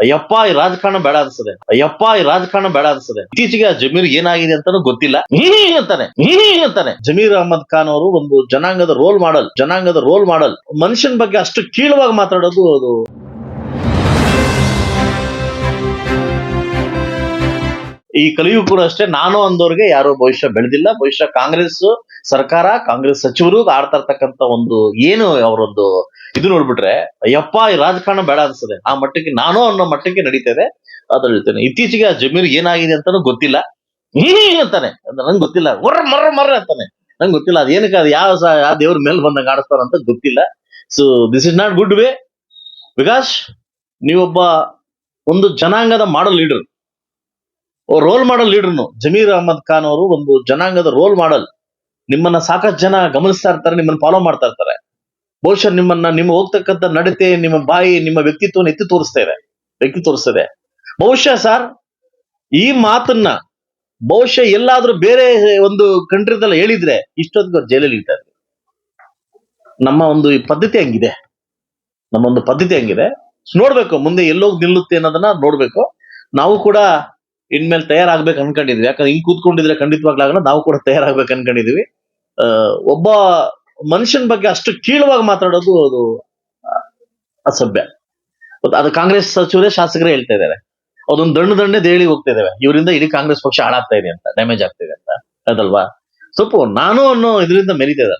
ಅಯ್ಯಪ್ಪ, ಈ ರಾಜಕಾರಣ ಬೇಡ ಅನ್ಸದೆ ಅಯ್ಯಪ್ಪ, ಈ ರಾಜಕಾರಣ ಬೇಡ ಅನ್ಸದೆ ಇತ್ತೀಚೆಗೆ ಆ ಜಮೀರ್ ಏನಾಗಿದೆ ಅಂತಾನೂ ಗೊತ್ತಿಲ್ಲ. ಹೀ ಅಂತಾನೆ ಹೀ ಅಂತಾನೆ. ಜಮೀರ್ ಅಹಮದ್ ಖಾನ್ ಅವರು ಒಂದು ಜನಾಂಗದ ರೋಲ್ ಮಾಡಲ್ ಜನಾಂಗದ ರೋಲ್ ಮಾಡಲ್ ಮನುಷ್ಯನ ಬಗ್ಗೆ ಅಷ್ಟು ಕೀಳವಾಗಿ ಮಾತಾಡೋದು ಅದು ಈ ಕಲಿಯು ಕೂಡ ಅಷ್ಟೇ. ನಾನು ಅಂದವ್ರಿಗೆ ಯಾರು ಭವಿಷ್ಯ ಬೆಳೆದಿಲ್ಲ. ಭವಿಷ್ಯ ಕಾಂಗ್ರೆಸ್ ಸರ್ಕಾರ, ಕಾಂಗ್ರೆಸ್ ಸಚಿವರು ಆಡ್ತಾ ಇರ್ತಕ್ಕಂತ ಒಂದು ಏನು ಅವರೊಂದು ಇದು ನೋಡ್ಬಿಟ್ರೆ, ಅಯ್ಯಪ್ಪ, ಈ ರಾಜಕಾರಣ ಬೇಡ ಅನ್ಸದೆ ಆ ಮಟ್ಟಕ್ಕೆ ನಾನು ಅನ್ನೋ ಮಟ್ಟಕ್ಕೆ ನಡೀತಾ ಇದೆ. ಅದ್ರ ಹೇಳ್ತೇನೆ, ಇತ್ತೀಚೆಗೆ ಆ ಜಮೀರ್ ಏನಾಗಿದೆ ಅಂತಾನೂ ಗೊತ್ತಿಲ್ಲ. ಅಂತಾನೆ. ನಂಗೆ ಗೊತ್ತಿಲ್ಲ. ಮರ್ರ ಮರ್ರ ಮರ್ರ ಅಂತಾನೆ. ನಂಗೆ ಗೊತ್ತಿಲ್ಲ. ಅದ ಏನಕ್ಕೆ ಅದು ಯಾವ ಯಾವ ದೇವ್ರ ಮೇಲೆ ಬಂದಂಗ ಆಡಿಸ್ತಾರ ಅಂತ ಗೊತ್ತಿಲ್ಲ. So this is not good way because ನೀವೊಬ್ಬ ಒಂದು ಜನಾಂಗದ ಮಾಡಲ್ ಲೀಡರ್ ರೋಲ್ ಮಾಡಲ್ ಲೀಡರ್ನು ಜಮೀರ್ ಅಹಮದ್ ಖಾನ್ ಅವರು ಒಂದು ಜನಾಂಗದ ರೋಲ್ ಮಾಡಲ್ ನಿಮ್ಮನ್ನ ಸಾಕಷ್ಟು ಜನ ಗಮನಿಸ್ತಾ ಇರ್ತಾರೆ, ನಿಮ್ಮನ್ನ ಫಾಲೋ ಮಾಡ್ತಾ ಇರ್ತಾರೆ. ಬಹುಶಃ ನಿಮ್ಮನ್ನ, ನಿಮ್ಮ ಹೋಗ್ತಕ್ಕಂಥ ನಡತೆ, ನಿಮ್ಮ ಬಾಯಿ, ನಿಮ್ಮ ವ್ಯಕ್ತಿತ್ವನ ಎತ್ತಿ ತೋರಿಸ್ತಾ ಇದೆ, ವ್ಯಕ್ತಿ ತೋರಿಸ್ತದೆ. ಬಹುಶಃ ಸರ್ ಈ ಮಾತನ್ನ ಬಹುಶಃ ಎಲ್ಲಾದ್ರೂ ಬೇರೆ ಒಂದು ಕಂಟ್ರಿದಲ್ಲ ಹೇಳಿದ್ರೆ ಇಷ್ಟೊತ್ತಿಗೆ ಜೈಲಲ್ಲಿ ಇರ್ತಾರೆ ನಮ್ಮ ಒಂದು ಈ ಪದ್ಧತಿ ಹಂಗಿದೆ. ನಮ್ಮ ಒಂದು ಪದ್ಧತಿ ಹಂಗಿದೆ. ನೋಡ್ಬೇಕು, ಮುಂದೆ ಎಲ್ಲೋಗಿ ನಿಲ್ಲುತ್ತೆ ಅನ್ನೋದನ್ನ ನೋಡ್ಬೇಕು. ನಾವು ಕೂಡ ಇನ್ಮೇಲೆ ತಯಾರಾಗ್ಬೇಕು ಅನ್ಕೊಂಡಿದ್ವಿ. ಯಾಕಂದ್ರೆ ಹಿಂಗ್ ಕೂತ್ಕೊಂಡಿದ್ರೆ ಖಂಡಿತವಾಗ್ಲಾಗಲ್ಲ ನಾವು ಕೂಡ ತಯಾರಾಗ್ಬೇಕು ಅನ್ಕೊಂಡಿದ್ವಿ. ಒಬ್ಬ ಮನುಷ್ಯನ ಬಗ್ಗೆ ಅಷ್ಟು ಕೀಳವಾಗಿ ಮಾತಾಡೋದು ಅದು ಅಸಭ್ಯ. ಅದು ಕಾಂಗ್ರೆಸ್ ಸಚಿವರೇ ಶಾಸಕರೇ ಹೇಳ್ತಾ ಇದ್ದಾರೆ. ಅದೊಂದು ದಣ್ಣ ದಣ್ಣೆ ದೇಳಿ ಹೋಗ್ತಾ ಇದಾವೆ ಇವರಿಂದ ಇಡೀ ಕಾಂಗ್ರೆಸ್ ಪಕ್ಷ ಹಾಳಾಗ್ತಾ ಇದೆ ಅಂತ, ಡ್ಯಾಮೇಜ್ ಆಗ್ತಾ ಇದೆ ಅಂತ. ಅದಲ್ವಾ? ಸ್ವಲ್ಪ ನಾನು ಅನ್ನೋ ಇದರಿಂದ ಮೆರಿತಾ ಇದ್ದಾರೆ.